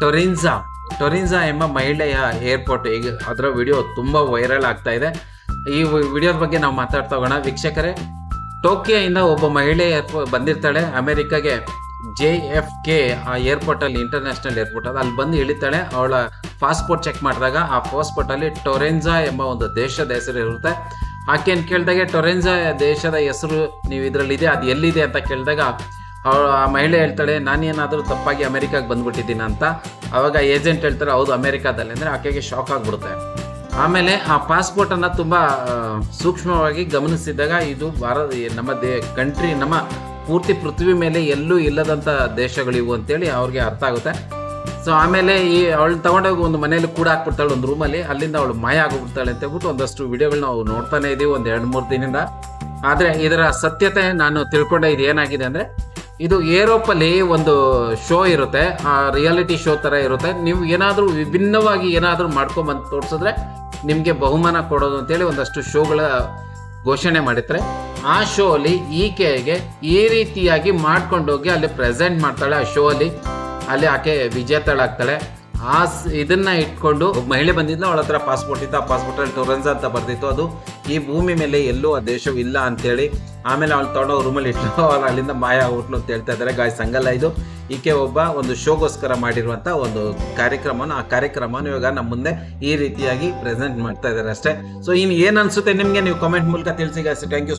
ಟೊರಿನ್ಸಾ ಟೊರಿನ್ಸಾ ಎಂಬ ಮಹಿಳೆಯ ಏರ್ಪೋರ್ಟ್ ಈಗ ಅದರ ವಿಡಿಯೋ ತುಂಬ ವೈರಲ್ ಆಗ್ತಾ ಇದೆ. ಈ ವಿಡಿಯೋ ಬಗ್ಗೆ ನಾವು ಮಾತಾಡ್ತಾ ಹೋಗೋಣ ವೀಕ್ಷಕರೇ, ಟೋಕಿಯೋಯಿಂದ ಒಬ್ಬ ಮಹಿಳೆ ಏರ್ಪೋರ್ಟ್ ಬಂದಿರ್ತಾಳೆ. ಅಮೆರಿಕಾಗೆ ಜೆ ಎಫ್ ಕೆ, ಆ ಏರ್ಪೋರ್ಟಲ್ಲಿ ಇಂಟರ್ನ್ಯಾಷನಲ್ ಏರ್ಪೋರ್ಟ್ ಅಲ್ಲಿ. ಬಂದು ಇಳಿತಾಳೆ. ಅವಳ ಪಾಸ್ಪೋರ್ಟ್ ಚೆಕ್ ಮಾಡಿದಾಗ ಆ ಪಾಸ್ಪೋರ್ಟಲ್ಲಿ ಟೊರೆನ್ಸಾ ಎಂಬ ಒಂದು ದೇಶದ ಹೆಸರು ಇರುತ್ತೆ. ಆಕೆಯನ್ನು ಕೇಳಿದಾಗ ಟೊರೆನ್ಸಾ ದೇಶದ ಹೆಸರು ನೀವು ಇದರಲ್ಲಿ ಇದೆ ಅದು ಎಲ್ಲಿದೆ? ಅಂತ ಕೇಳಿದಾಗ ಅವಳು ಆ ಮಹಿಳೆ ಹೇಳ್ತಾಳೆ ನಾನೇನಾದರೂ ತಪ್ಪಾಗಿ ಅಮೆರಿಕಾಗೆ ಬಂದ್ಬಿಟ್ಟಿದ್ದೀನಿ ಅಂತ. ಅವಾಗ ಏಜೆಂಟ್ ಹೇಳ್ತಾರೆ, ಹೌದು, ಅಮೆರಿಕಾದಲ್ಲಿ. ಅಂದರೆ ಆಕೆಗೆ ಶಾಕ್ ಆಗಿಬಿಡುತ್ತೆ. ಆಮೇಲೆ ಆ ಪಾಸ್ಪೋರ್ಟನ್ನು ತುಂಬ ಸೂಕ್ಷ್ಮವಾಗಿ ಗಮನಿಸಿದಾಗ ಇದು ಭಾರತ ನಮ್ಮ ದೇ ಕಂಟ್ರಿ ನಮ್ಮ ಪೂರ್ತಿ ಪೃಥ್ವಿ ಮೇಲೆ ಎಲ್ಲೂ ಇಲ್ಲದಂಥ ದೇಶಗಳಿವು ಅಂತೇಳಿ ಅವ್ರಿಗೆ ಅರ್ಥ ಆಗುತ್ತೆ. ಸೊ ಆಮೇಲೆ ಈ ಅವಳು ತಗೊಂಡೋಗಿ ಒಂದು ಮನೇಲಿ ಕೂಡ ಹಾಕ್ಬಿಡ್ತಾಳೆ, ಒಂದು ರೂಮಲ್ಲಿ ಅಲ್ಲಿಂದ ಅವಳು ಮಾಯ ಆಗಿಬಿಡ್ತಾಳೆ ಅಂತ ಹೇಳ್ಬಿಟ್ಟು ಒಂದಷ್ಟು ವಿಡಿಯೋಗಳು ನಾವು ನೋಡ್ತಾನೆ ಇದೀವಿ ಒಂದು ಎರಡು ಮೂರು ದಿನದಿಂದ. ಆದರೆ ಇದರ ಸತ್ಯತೆ ನಾನು ತಿಳ್ಕೊಂಡೆ ಇದು ಏನಾಗಿದೆ ಅಂದರೆ ಇದು ಏರೋಪಲ್ಲಿ ಒಂದು ಶೋ ಇರುತ್ತೆ, ಆ ರಿಯಾಲಿಟಿ ಶೋ ಥರ ಇರುತ್ತೆ. ನೀವು ಏನಾದರೂ ವಿಭಿನ್ನವಾಗಿ ಏನಾದರೂ ಮಾಡ್ಕೊಂಬಂದು ತೋರಿಸಿದ್ರೆ ನಿಮಗೆ ಬಹುಮಾನ ಕೊಡೋದು ಅಂತೇಳಿ ಒಂದಷ್ಟು ಶೋಗಳ ಘೋಷಣೆ ಮಾಡಿದ್ರೆ ಆ ಶೋ ಅಲ್ಲಿ ಈಕೆಗೆ ಈ ರೀತಿಯಾಗಿ ಮಾಡ್ಕೊಂಡೋಗಿ ಅಲ್ಲಿ ಪ್ರೆಸೆಂಟ್ ಮಾಡ್ತಾಳೆ. ಆ ಶೋ ಅಲ್ಲಿ ಅಲ್ಲಿ ಆಕೆ ವಿಜೇತಳಾಗ್ತಾಳೆ ಆ ಇದನ್ನ ಇಟ್ಕೊಂಡು ಮಹಿಳೆ ಬಂದಿದ್ದ ಅವಳ ಹತ್ರ ಪಾಸ್ಪೋರ್ಟ್ ಇತ್ತು. ಆ ಪಾಸ್ಪೋರ್ಟ್ ಅಲ್ಲಿ ಟೊರೆನ್ಸಾ ಅಂತ ಬರ್ತಿತ್ತು ಅದು ಈ ಭೂಮಿ ಮೇಲೆ ಎಲ್ಲೂ ಆ ದೇಶವು ಇಲ್ಲ ಅಂತೇಳಿ ಆಮೇಲೆ ಅವಳು ತೊಡೋ ರೂಮಲ್ಲಿ ಇಟ್ಟು ಅವ್ರು ಅಲ್ಲಿಂದ ಮಾಯ ಆಗ್ಬಿಟ್ಲು ಅಂತ ಹೇಳ್ತಾ ಇದ್ದಾರೆ ಗಾಯ, ಸಂಗಲ್ಲ ಇದು. ಈಕೆ ಒಬ್ಬ ಒಂದು ಶೋಗೋಸ್ಕರ ಮಾಡಿರುವಂಥ ಒಂದು ಕಾರ್ಯಕ್ರಮನ ಆ ಕಾರ್ಯಕ್ರಮನ ಇವಾಗ ನಮ್ಮ ಮುಂದೆ ಈ ರೀತಿಯಾಗಿ ಪ್ರೆಸೆಂಟ್ ಮಾಡ್ತಾ ಇದ್ದಾರೆ ಅಷ್ಟೇ. ಸೊ ಇನ್ನು ಏನು ಅನ್ಸುತ್ತೆ ನಿಮಗೆ? ನೀವು ಕಾಮೆಂಟ್ ಮೂಲಕ ತಿಳಿಸಿ ಗಾಯ್ಸ್ ಥ್ಯಾಂಕ್ ಯು